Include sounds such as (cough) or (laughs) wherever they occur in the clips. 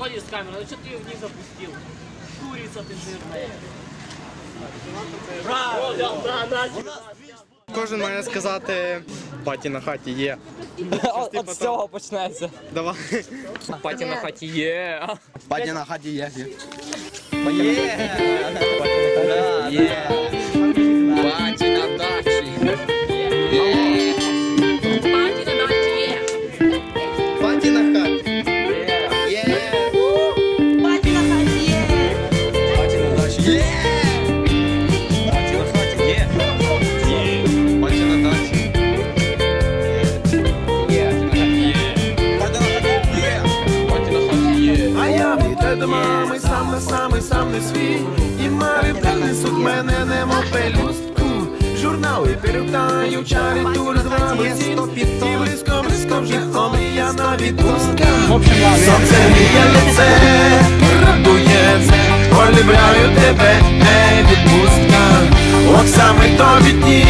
Сходишь с камерой, ну что ты ее вниз опустил? Курица ты жирная. Да, да. Кожен має сказати, паті на хаті є. (laughs) От, от з цього почнеться. Давай. Паті на хаті є. Паті на хаті є. Є. до мами сам на самий сам не свій. І мари принесуть мене немов пелюстку. Журнали перевтаю, чарі туль з вами І близько, близько вже коли я на відпустках Сонце гріє лице, радується Полюбляю тебе, ей, відпустка. От саме тобі дні,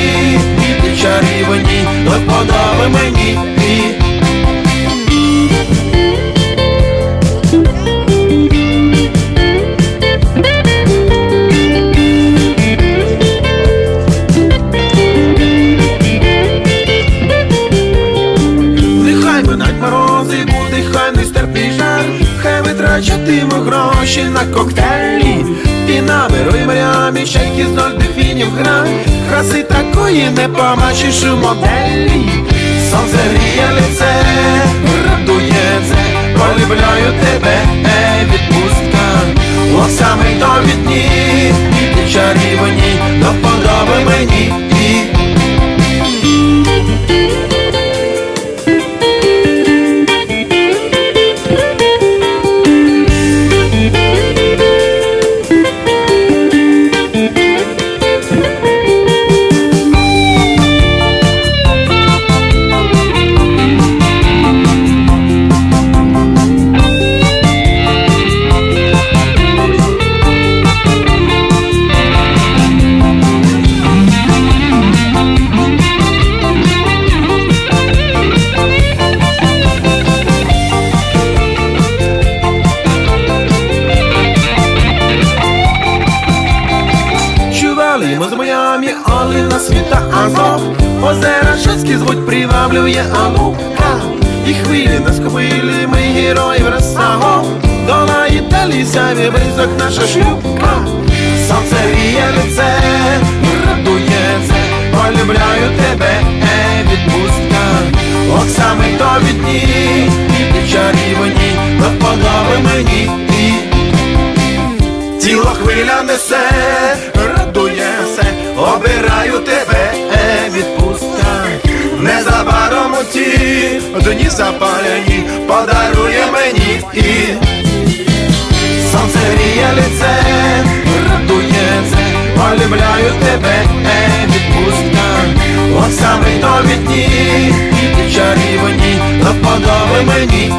хай гроші на коктейлі. І наберу мрямі шейки з ноль дефінів гра, краси такої не побачиш у моделі. Сонце гріє лице, радується, полюбляю тебе, ей, відпустка. От саме тобі звуть приваблює Алука І хвилі на хвилі, ми героїв розсагом Долає далі сяві бризок наша шлюбка Сонце гріє лице, радується Полюбляю тебе, ей, відпустка. От саме тобі дні, і ти чарівні До вподоби мені. І Тіло хвиля несе, запалені, подарує мені і сонце ріє лице, радує це, полюбляю тебе, не відпустка, от саме довідні, і чарівні, до вподоби мені.